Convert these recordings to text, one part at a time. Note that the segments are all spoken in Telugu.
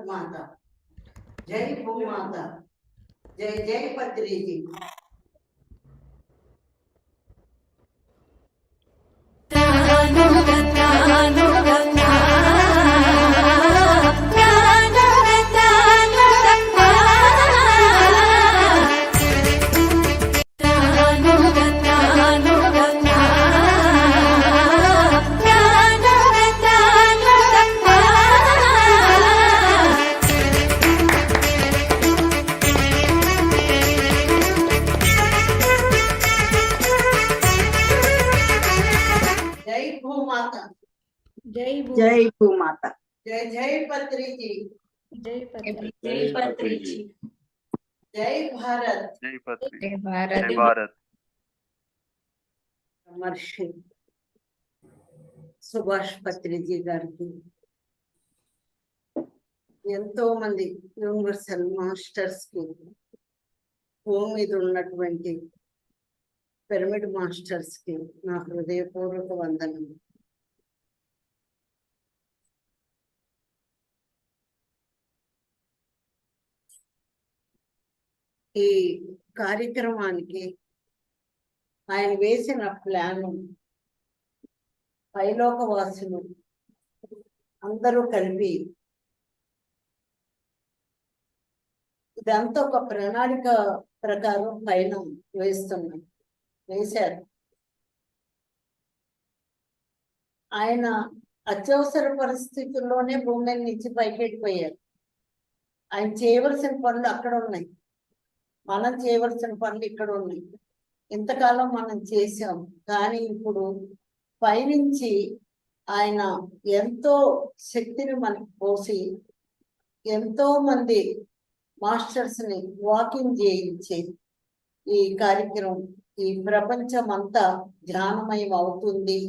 భూమాత జై భూమాత జై జై పత్రిజీ జై జై భూమాత. జై జై పత్రిజీ జై పత్రి జై పత్రిజీ జై భారత్. జై పత్రి జై భారత్. మహర్షి సుభాష్ పత్రిజీ గారికి. ఎంతో మంది యూనివర్సల్ మాస్టర్స్కి భూమి మీద ఉన్నటువంటి పిరమిడ్ మాస్టర్స్కి నా హృదయపూర్వక వందనం ఈ కార్యక్రమానికి ఆయన వేసిన ప్లాను పైలోకవాసులు అందరూ కలిపి ఇదంతా ఒక ప్రణాళిక ప్రకారం పైన వేస్తున్నాం వేశారు. ఆయన అత్యవసర పరిస్థితుల్లోనే భూమి నుంచి పైకెళ్ళిపోయారు. ఆయన చేయవలసిన పనులు అక్కడ ఉన్నాయి. మనం చేయవలసిన పనులు ఇక్కడ ఉన్నాయి ఇంతకాలం మనం చేసాం కానీ ఇప్పుడు పైనుంచి ఆయన ఎంతో శక్తిని మనకి పోసి ఎంతో మంది మాస్టర్స్ని వాకింగ్ చేయించే ఈ కార్యక్రమం ఈ ప్రపంచం అంతా ధ్యానమయం అవుతుంది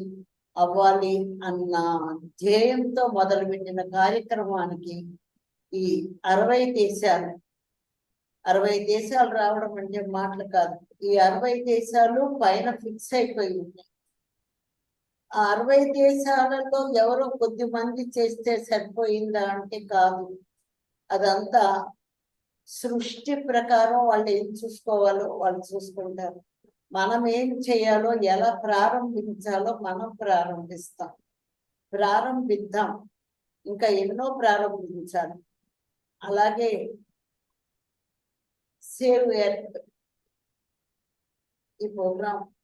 అవ్వాలి అన్న ధ్యేయంతో మొదలుపెట్టిన కార్యక్రమానికి ఈ అరవై దేశాలు అరవై దేశాలు రావడం అంటే మాటలు కాదు. ఈ అరవై దేశాలు పైన ఫిక్స్ అయిపోయి ఉన్నాయి. ఆ అరవై దేశాలలో ఎవరో కొద్ది మంది చేస్తే సరిపోయిందా అంటే కాదు. అదంతా సృష్టి ప్రకారం వాళ్ళు ఏం చూసుకోవాలో వాళ్ళు చూసుకుంటారు. మనం ఏం చేయాలో ఎలా ప్రారంభించాలో మనం ప్రారంభిస్తాం. ప్రారంభిద్దాం. ఇంకా ఎన్నో ప్రారంభించాలి. అలాగే సేవ్ ఈ ప్రోగ్రాం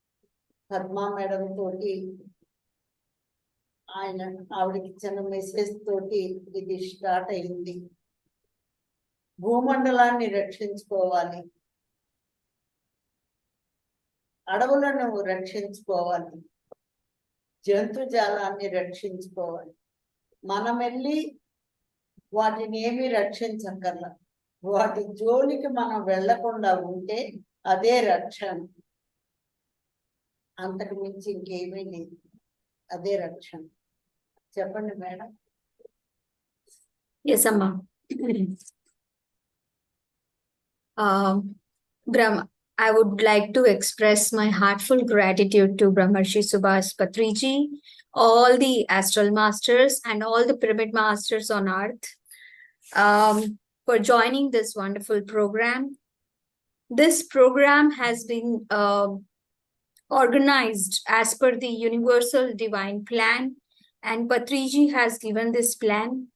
పద్మా మేడం తోటి ఆయన ఆవిడకి ఇచ్చిన మెసేజ్ తోటి ఇది స్టార్ట్ అయింది. భూమండలాన్ని రక్షించుకోవాలి. అడవులను రక్షించుకోవాలి. జంతుజాలాన్ని రక్షించుకోవాలి. మనం వెళ్ళి వాటిని ఏమీ రక్షించక్కర్లా. వాటి జోలికి మనం వెళ్ళకుండా ఉంటే అదే రక్షణ అంతకు మించి ఇంకేమీ లేదు అదే రక్షణ చెప్పండి madam Yes, Amma. Brahma, I would like to express my heartful gratitude to Brahmarshi Subhas Patriji, all the astral masters and all the pyramid masters on earth um, for joining this wonderful program. This program has been um organized as per the universal divine plan and Patriji has given this plan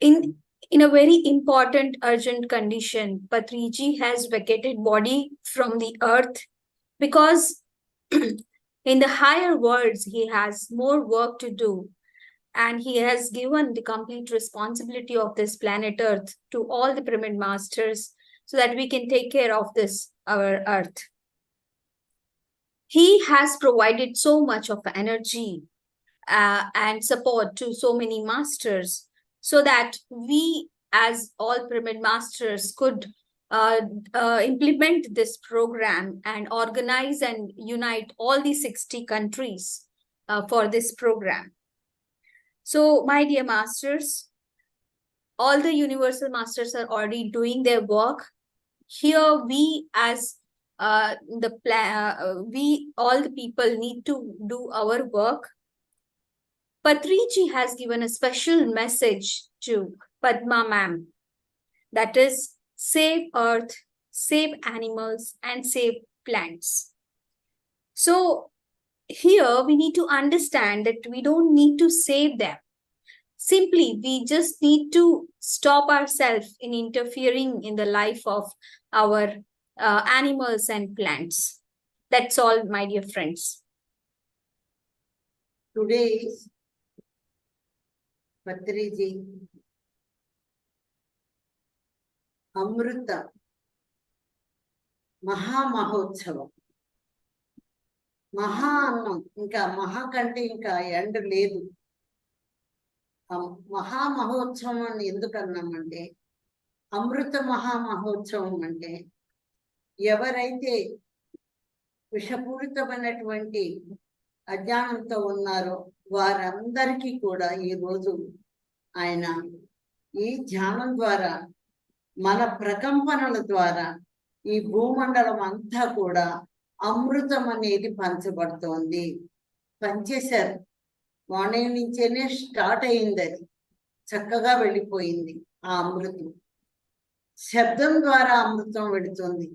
in in a very important urgent condition patriji has vacated body from the earth because in the higher worlds he has more work to do and he has given the complete responsibility of this planet earth to all the pyramid masters so that we can take care of this our earth he has provided so much of energy uh, and support to so many masters so that we as all pyramid masters could uh, uh, implement this program and organize and unite all the 60 countries uh, for this program. So, my dear masters, all the universal masters are already doing their work. Here, we as uh, the plan, uh, we all the people need to do our work Patriji has given a special message to Padma ma'am that is save earth, save animals, and save plants. So, here we need to understand that we don't need to save them. Simply, we just need to stop ourselves in interfering in the life of our uh, animals and plants. That's all, my dear friends. Today, Patriji, Amrita, Maha Mahotsavam. మహా అన్నం. ఇంకా మహా కంటే ఇంకా ఎండ లేదు. మహా మహోత్సవం అని ఎందుకు అన్నామంటే అమృత మహా మహోత్సవం అంటే ఎవరైతే విషపూరితమైనటువంటి అజ్ఞానంతో ఉన్నారో వారందరికీ కూడా ఈ రోజు ఆయన ఈ ధ్యానం ద్వారా మన ప్రకంపనల ద్వారా ఈ భూమండలం అంతా కూడా అమృతం అనేది పంచబడుతోంది. పంచేశారు. మార్నింగ్ నుంచేనే స్టార్ట్ అయింది అది. చక్కగా వెళ్ళిపోయింది ఆ అమృతం. శబ్దం ద్వారా అమృతం వెడుతుంది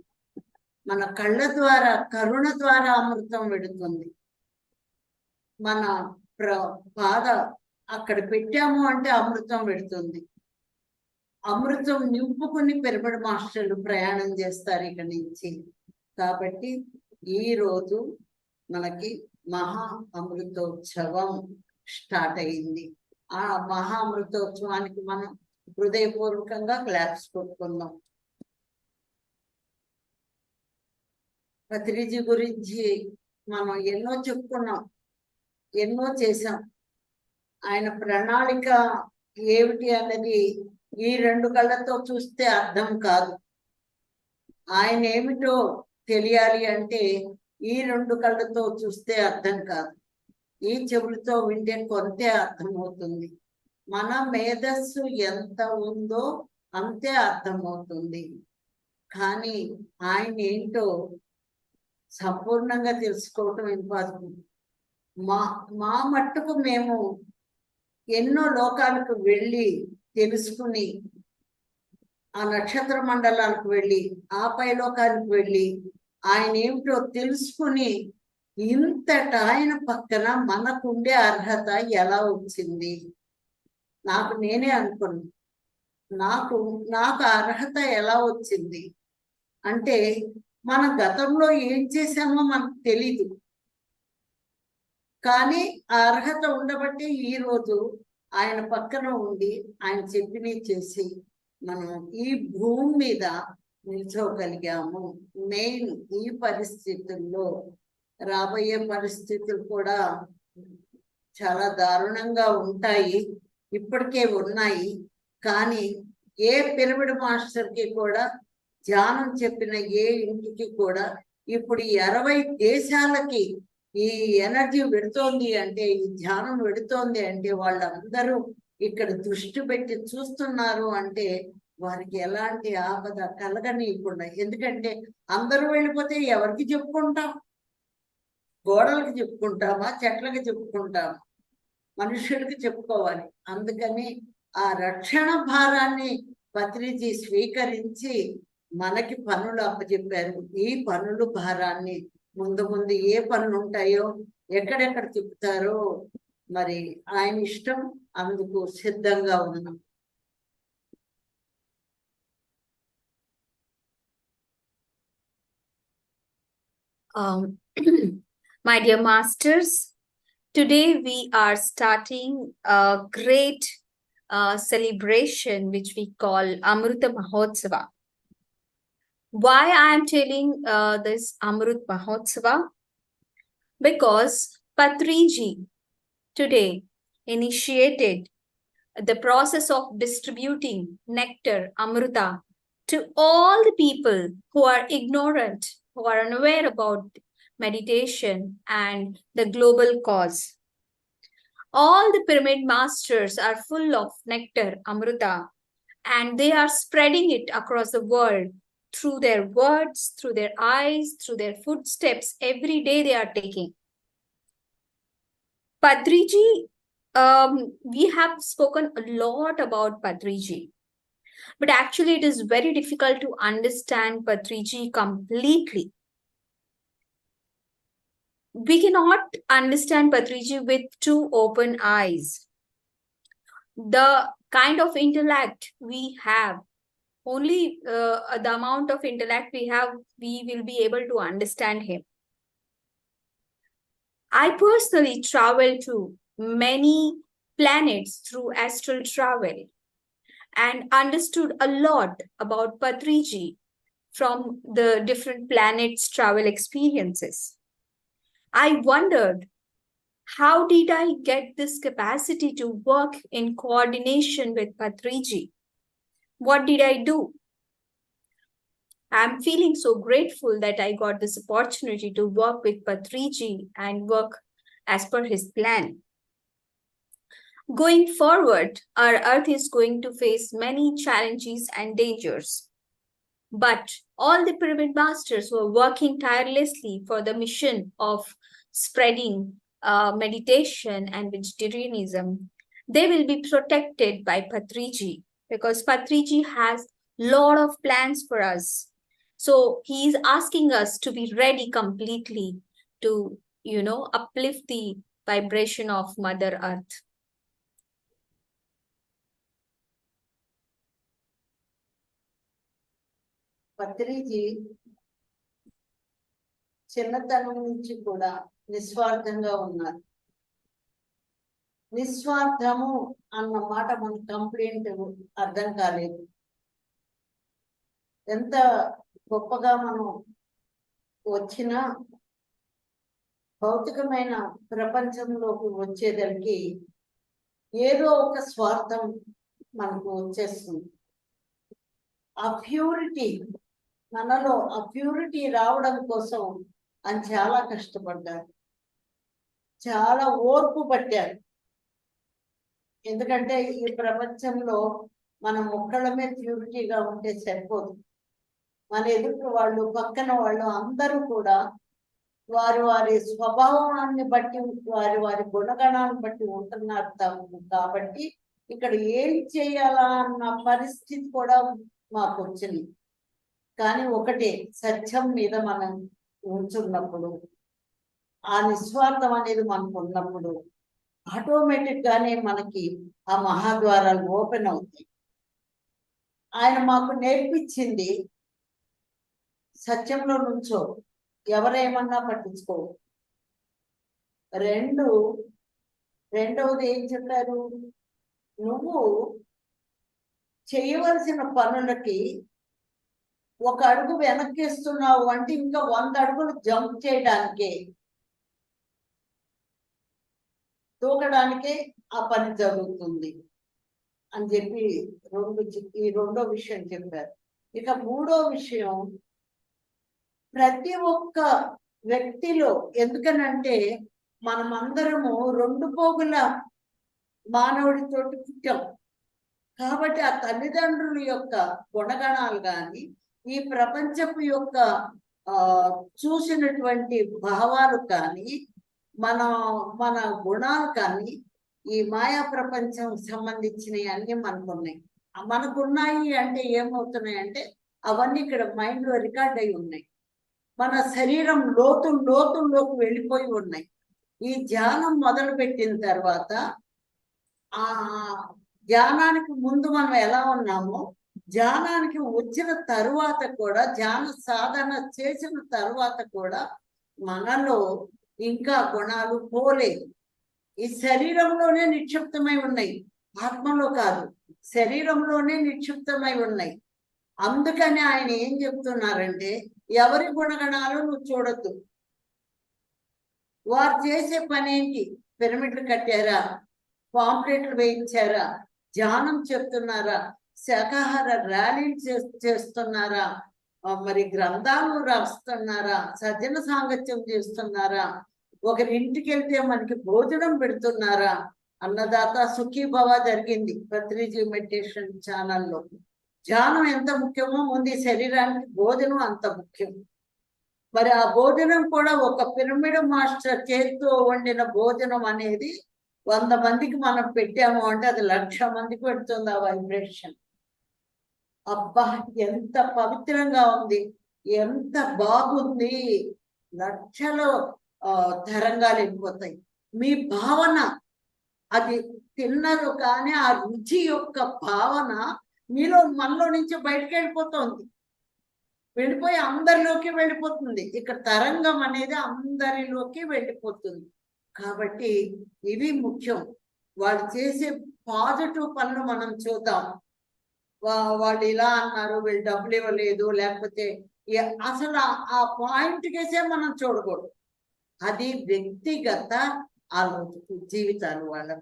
మన కళ్ళ ద్వారా కరుణ ద్వారా అమృతం వెడుతుంది మన ప్ర బాధ అక్కడ పెట్టాము అంటే అమృతం పెడుతుంది అమృతం నింపుకుని పిరమిడ్ మాస్టర్లు ప్రయాణం చేస్తారు ఇక్కడి నుంచి. కాబట్టి ఈ రోజు మనకి మహా అమృతోత్సవం స్టార్ట్ అయింది. ఆ మహా అమృతోత్సవానికి మనం హృదయపూర్వకంగా క్లాప్స్ కొట్టుకుందాం. పత్రిజీ గురించి మనం ఎన్నో చెప్పుకున్నాం ఎన్నో చేశాం. ఆయన ప్రణాళిక ఏమిటి అన్నది ఈ రెండు కళ్ళతో చూస్తే అర్థం కాదు. ఆయన ఏమిటో తెలియాలి అంటే ఈ రెండు కళ్ళతో చూస్తే అర్థం కాదు. ఈ చెవులతో వింటే కొంతే అర్థమవుతుంది. మన మేధస్సు ఎంత ఉందో అంతే అర్థమవుతుంది. కానీ ఆయన ఏంటో సంపూర్ణంగా తెలుసుకోవటం ఇంపాసిబుల్. మా మా మట్టుకు మేము ఎన్నో లోకాలకు వెళ్ళి తెలుసుకుని ఆ నక్షత్ర మండలాలకు వెళ్ళి ఆ పైలోకానికి వెళ్ళి ఆయన ఏమిటో తెలుసుకుని ఇంతట ఆయన పక్కన మనకుండే అర్హత ఎలా వచ్చింది? నాకు నేనే అనుకున్నా. నాకు నాకు అర్హత ఎలా వచ్చింది? అంటే మన గతంలో ఏం చేశామో మనకు తెలీదు. కానీ ఆ అర్హత ఉండబట్టి ఈ రోజు ఆయన పక్కన ఉండి ఆయన చెప్పినవి చేసి మనం ఈ భూమి మీద నిల్చోగలిగాము. మెయిన్ ఈ పరిస్థితుల్లో రాబోయే పరిస్థితులు కూడా చాలా దారుణంగా ఉంటాయి. ఇప్పటికే ఉన్నాయి. కానీ ఏ పిరమిడ్ మాస్టర్కి కూడా ధ్యానం చెప్పిన ఏ ఇంటికి కూడా ఇప్పుడు ఈ అరవై దేశాలకి ఈ ఎనర్జీ పెడుతోంది అంటే ఈ ధ్యానం పెడుతోంది అంటే వాళ్ళందరూ ఇక్కడ దృష్టి పెట్టి చూస్తున్నారు అంటే వారికి ఎలాంటి ఆపద కలగనీయకుండా. ఎందుకంటే అందరూ వెళ్ళిపోతే ఎవరికి చెప్పుకుంటాం? గోడలకు చెప్పుకుంటామా? చెట్లకి చెప్పుకుంటామా? మనుషులకి చెప్పుకోవాలి. అందుకని ఆ రక్షణ భారాన్ని పత్రిజీ స్వీకరించి మనకి పనులు అప్పచెప్పారు. ఈ పనులు భారాన్ని ముందు ముందు ఏ పనులు ఉంటాయో ఎక్కడెక్కడ చెప్తారో మరి ఆయన ఇష్టం అందుకు సిద్ధంగా ఉన్నాం. Um, my dear masters, today we are starting a great uh, celebration which we call Amruta Mahotsava. Why I am telling uh, this Amrut Mahotsava? Because Patriji today initiated the process of distributing nectar, Amruta, to all the people who are ignorant, who are unaware about meditation and the global cause. All the pyramid masters are full of nectar, Amruta, and they are spreading it across the world through their words, through their eyes, through their footsteps. Every day they are taking. Padriji um, we have spoken a lot about Patriji, but actually, it is very difficult to understand Patriji completely. We cannot understand Patriji with two open eyes. The kind of intellect we have, only uh, the amount of intellect we have, we will be able to understand him. I personally travel to many planets through astral travel and understood a lot about Patriji from the different planets travel experiences. I wondered how did I get this capacity to work in coordination with Patriji? What did I do? I'm feeling so grateful that I got this opportunity to work with Patriji and work as per his plan. Going forward, our Earth is going to face many challenges and dangers. But all the pyramid masters were working tirelessly for the mission of spreading uh, meditation and vegetarianism. They will be protected by Patriji because Patriji has lot of plans for us. So he is asking us to be ready completely to, you know, uplift the vibration of Mother Earth. Patriji చిన్నతనం నుంచి కూడా నిస్వార్థంగా ఉన్నారు. నిస్వార్థము అన్న మాట మన కంప్లైంట్ అర్థం కాలేదు. ఎంత గొప్పగా మనం వచ్చినా భౌతికమైన ప్రపంచంలోకి వచ్చేదానికి ఏదో ఒక స్వార్థం మనకు వచ్చేస్తుంది. ఆ ప్యూరిటీ మనలో ఆ ప్యూరిటీ రావడం కోసం అని చాలా కష్టపడ్డారు. చాలా ఓర్పు పట్టారు. ఎందుకంటే ఈ ప్రపంచంలో మనం ఒక్కళ్ళమే ప్యూరిటీగా ఉంటే సరిపోదు. మన ఎదుటి వాళ్ళు పక్కన వాళ్ళు అందరూ కూడా వారి వారి స్వభావాన్ని బట్టి వారి వారి గుణగణాన్ని బట్టి ఉంటున్నారు తాము. కాబట్టి ఇక్కడ ఏం చేయాలా అన్న పరిస్థితి కూడా మాకు వచ్చింది. కానీ ఒకటి సత్యం మీద మనం ఉంచున్నప్పుడు ఆ నిస్వార్థం అనేది మనకు ఉన్నప్పుడు ఆటోమేటిక్ గానే మనకి ఆ మహాద్వారాలు ఓపెన్ అవుతాయి. ఆయన మాకు నేర్పించింది సత్యంలో నుంచో ఎవరేమన్నా పట్టించుకో. రెండు రెండవది ఏం చెప్పారు? నువ్వు చేయవలసిన పనులకి ఒక అడుగు వెనక్కిస్తున్నావు అంటే ఇంకా వంద అడుగులు జంప్ చేయడానికే. దూకడానికే ఆ పని జరుగుతుంది. అని చెప్పి రెండు ఈ రెండో విషయం చెప్పారు. ఇక మూడో విషయం ప్రతి ఒక్క వ్యక్తిలో ఎందుకనంటే మనమందరము రెండు పోగుల మానవుడితోటి పుట్టాం. కాబట్టి ఆ తల్లిదండ్రుల యొక్క గుణగణాలు కానీ ఈ ప్రపంచపు యొక్క చూసినటువంటి భావాలు కానీ మన మన గుణాలు కానీ ఈ మాయా ప్రపంచం సంబంధించినవి అన్ని మనకున్నాయి. మనకు మనకున్నాయి అంటే ఏమవుతున్నాయి అంటే అవన్నీ ఇక్కడ మైండ్లో రికార్డ్ అయి ఉన్నాయి. మన శరీరం లోతు లోతుల్లోకి వెళ్ళిపోయి ఉన్నాయి. ఈ ధ్యానం మొదలు పెట్టిన తర్వాత ఆ ధ్యానానికి ముందు మనం ఎలా ఉన్నామో ధ్యానానికి వచ్చిన తరువాత కూడా ధ్యాన సాధన చేసిన తరువాత కూడా మనలో ఇంకా గుణాలు పోలేదు ఈ శరీరంలోనే నిక్షిప్తమై ఉన్నాయి. ఆత్మలో కాదు శరీరంలోనే నిక్షిప్తమై ఉన్నాయి. అందుకని ఆయన ఏం చెప్తున్నారంటే ఎవరి గుణగణాలు నువ్వు చూడొద్దు. వారు చేసే పని ఏంటి? పిరమిడ్లు కట్టారా? పాంప్లెట్లు వేయించారా? ధ్యానం చెప్తున్నారా? శాకాహార ర్యాలీలు చే- చేస్తున్నారా? మరి గ్రంథాలు రాస్తున్నారా? సజ్జన సాంగత్యం చేస్తున్నారా? ఒకరి ఇంటికి వెళ్తే మనకి భోజనం పెడుతున్నారా? అన్నదాత సుఖీభవ జరిగింది పత్రిజీ మెడిటేషన్ ఛానల్లో. ధ్యానం ఎంత ముఖ్యమో ముందు శరీరానికి భోజనం అంత ముఖ్యం. మరి ఆ భోజనం కూడా ఒక పిరమిడ్ మాస్టర్ చేతితో వండిన భోజనం అనేది వంద మందికి మనం పెట్టాము అంటే అది లక్ష మందికి పెడుతుంది ఆ వైబ్రేషన్. అబ్బా ఎంత పవిత్రంగా ఉంది. ఎంత బాగుంది. లక్షలో తరంగాలు వెళ్ళిపోతాయి మీ భావన అది తిన్నారు కానీ ఆ రుచి యొక్క భావన మీలో మనలో నుంచి బయటకు వెళ్ళిపోతుంది. వెళ్ళిపోయి అందరిలోకి వెళ్ళిపోతుంది. ఇక్కడ తరంగం అనేది అందరిలోకి వెళ్ళిపోతుంది. కాబట్టి ఇవి ముఖ్యం. వాళ్ళు చేసే పాజిటివ్ పనులు మనం చూద్దాం. వాళ్ళు ఇలా అన్నారు వీళ్ళు డబ్బులు ఇవ్వలేదు లేకపోతే అసలు ఆ- పాయింట్ కేసే మనం చూడకూడదు. అది వ్యక్తిగత ఆలోచన జీవితాలు వాళ్ళ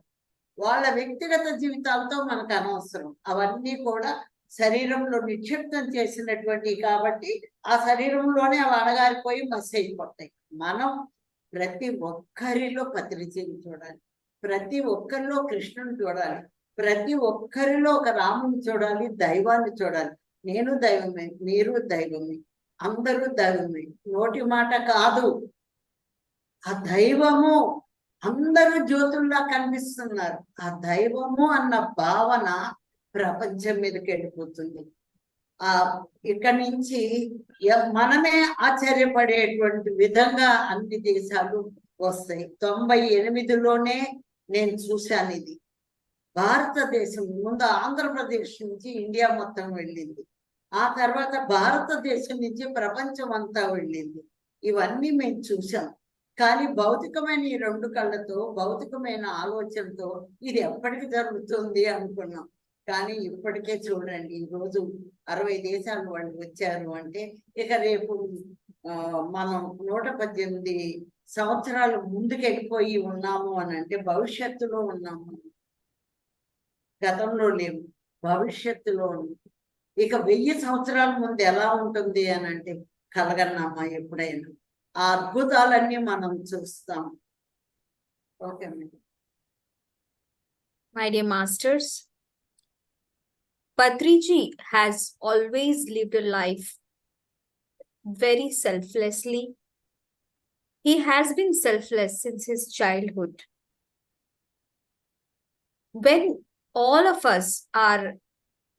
వాళ్ళ వ్యక్తిగత జీవితాలతో మనకు అనవసరం. అవన్నీ కూడా శరీరంలో నిక్షిప్తం చేసినటువంటివి కాబట్టి ఆ శరీరంలోనే అవి అడగారిపోయి మెసేజ్ పడతాయి మనం ప్రతి ఒక్కరిలో పత్రిజీని చూడాలి. ప్రతి ఒక్కరిలో కృష్ణుని చూడాలి. ప్రతి ఒక్కరిలో ఒక రాముని చూడాలి దైవాన్ని చూడాలి. నేను దైవమే మీరు దైవమే అందరూ దైవమే. నోటి మాట కాదు. ఆ దైవము అందరూ జ్యోతుల్లా కనిపిస్తున్నారు. ఆ దైవము అన్న భావన ప్రపంచం మీదకి వెళ్ళిపోతుంది. ఆ ఇక్కడి నుంచి మనమే ఆశ్చర్యపడేటువంటి విధంగా అన్ని దేశాలు వస్తాయి. తొంభై ఎనిమిదిలోనే నేను చూశాను ఇది. భారతదేశం ముందు ఆంధ్రప్రదేశ్ నుంచి ఇండియా మొత్తం వెళ్ళింది. ఆ తర్వాత భారతదేశం నుంచి ప్రపంచం అంతా వెళ్ళింది. ఇవన్నీ మేము చూసాం కానీ భౌతికమైన ఈ రెండు కళ్ళతో భౌతికమైన ఆలోచనతో ఇది ఎప్పటికి జరుగుతుంది అనుకున్నాం. కానీ ఇప్పటికే చూడండి ఈ రోజు అరవై దేశాలు వాళ్ళు వచ్చారు అంటే ఇక రేపు మనం నూట పద్దెనిమిది సంవత్సరాలు ముందుకెళ్ళిపోయి ఉన్నాము అని అంటే భవిష్యత్తులో ఉన్నాము. గతంలో లేవు భవిష్యత్తులో ఉన్నాం ఇక వెయ్యి సంవత్సరాల ముందు ఎలా ఉంటుంది అని అంటే కలగన్నామా ఎప్పుడైనా ఆ అద్భుతాలన్నీ మనం చూస్తాం okay madam My dear masters, Patriji has always lived a life very selflessly. He has been selfless since his childhood. When all of us are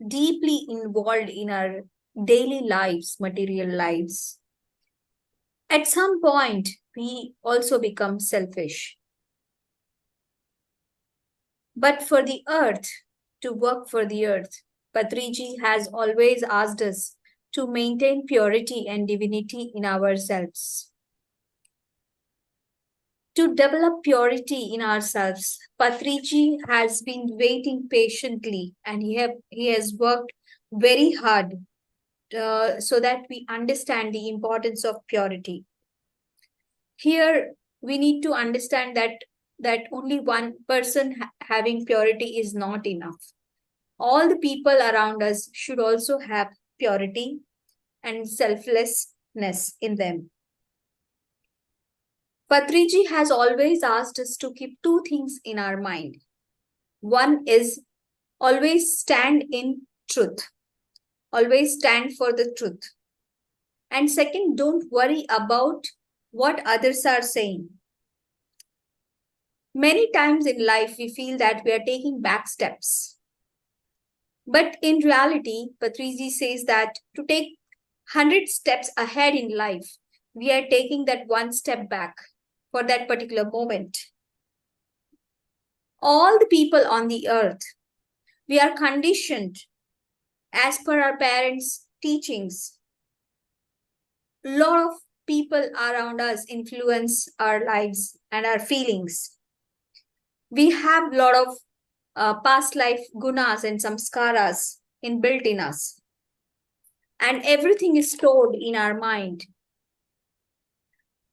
deeply involved in our daily lives, material lives, at some point we also become selfish. But for the earth, to work for the earth, Patriji has always asked us to maintain purity and divinity in ourselves. To develop purity in ourselves, Patriji has been waiting patiently and he, have, he has worked very hard uh, so that we understand the importance of purity. Here, we need to understand that that only one person ha- having purity is not enough. All the people around us should also have purity and selflessness in them. Patriji has always asked us to keep two things in our mind. One is always stand in truth, always stand for the truth. And second, don't worry about what others are saying. Many times in life, we feel that we are taking back steps. But in reality, Patrizi says that to take 100 steps ahead in life, we are taking that one step back for that particular moment. All the people on the earth, we are conditioned as per our parents' teachings. A lot of people around us influence our lives and our feelings we have a lot of uh, past life gunas and samskaras inbuilt in us. And everything is stored in our mind.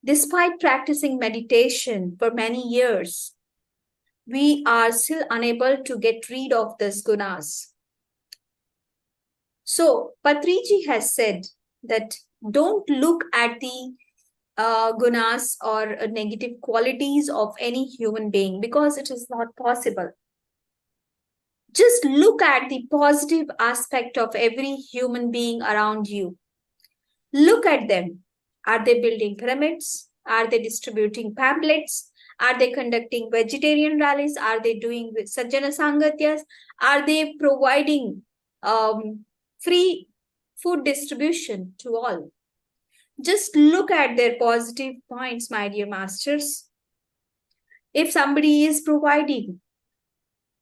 Despite practicing meditation for many years, we are still unable to get rid of these gunas. So, Patriji has said that don't look at the uh, gunas or uh, negative qualities of any human being because it is not possible. Just look at the positive aspect of every human being around you. Look at them. Are they building pyramids? Are they distributing pamphlets? Are they conducting vegetarian rallies? Are they doing Sajjana Sangatyas? Are they providing um, free food distribution to all? Just look at their positive points, my dear masters. If somebody is providing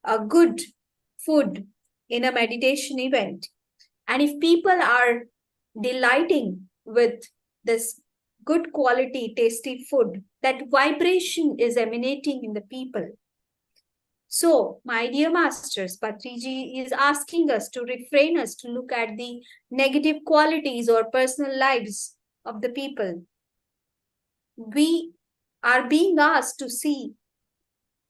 a good food in a meditation event, and if people are delighting with this good quality, tasty food, that vibration is emanating in the people. So, my dear masters, Patriji is asking us to refrain us to look at the negative qualities or personal lives of the people. We are being asked to see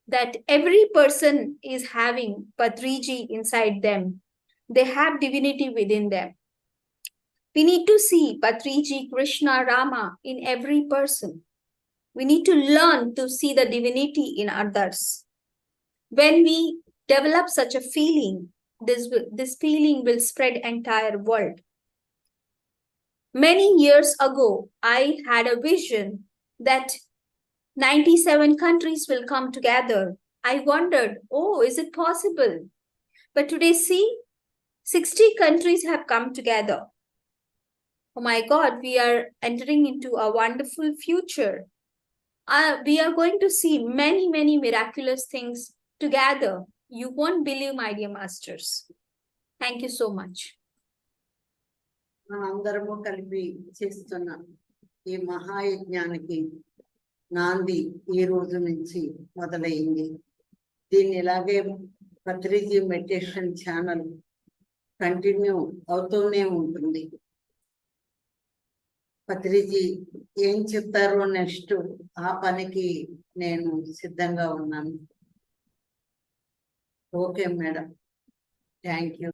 that every person is having Patriji inside them. They have divinity within them. We need to see Patriji, Krishna, Rama in every person. We need to learn to see the divinity in others. When we develop such a feeling, this, this feeling will spread entire world. Many years ago, I had a vision that 97 countries will come together. I wondered, oh, is it possible? But today, see, 60 countries have come together. Oh my God, we are entering into a wonderful future. Uh, we are going to see many, many miraculous things together. You won't believe, my dear masters. Thank you so much. మనందరము కలిపి చేస్తున్న ఈ మహాయజ్ఞానికి నాంది ఈ రోజు నుంచి మొదలైంది దీన్ని ఇలాగే పత్రిజీ మెడిటేషన్ ఛానల్ కంటిన్యూ అవుతూనే ఉంటుంది పత్రిజీ ఏం చెప్తారో నెక్స్ట్ ఆ పనికి నేను సిద్ధంగా ఉన్నాను. Okay madam. Thank you.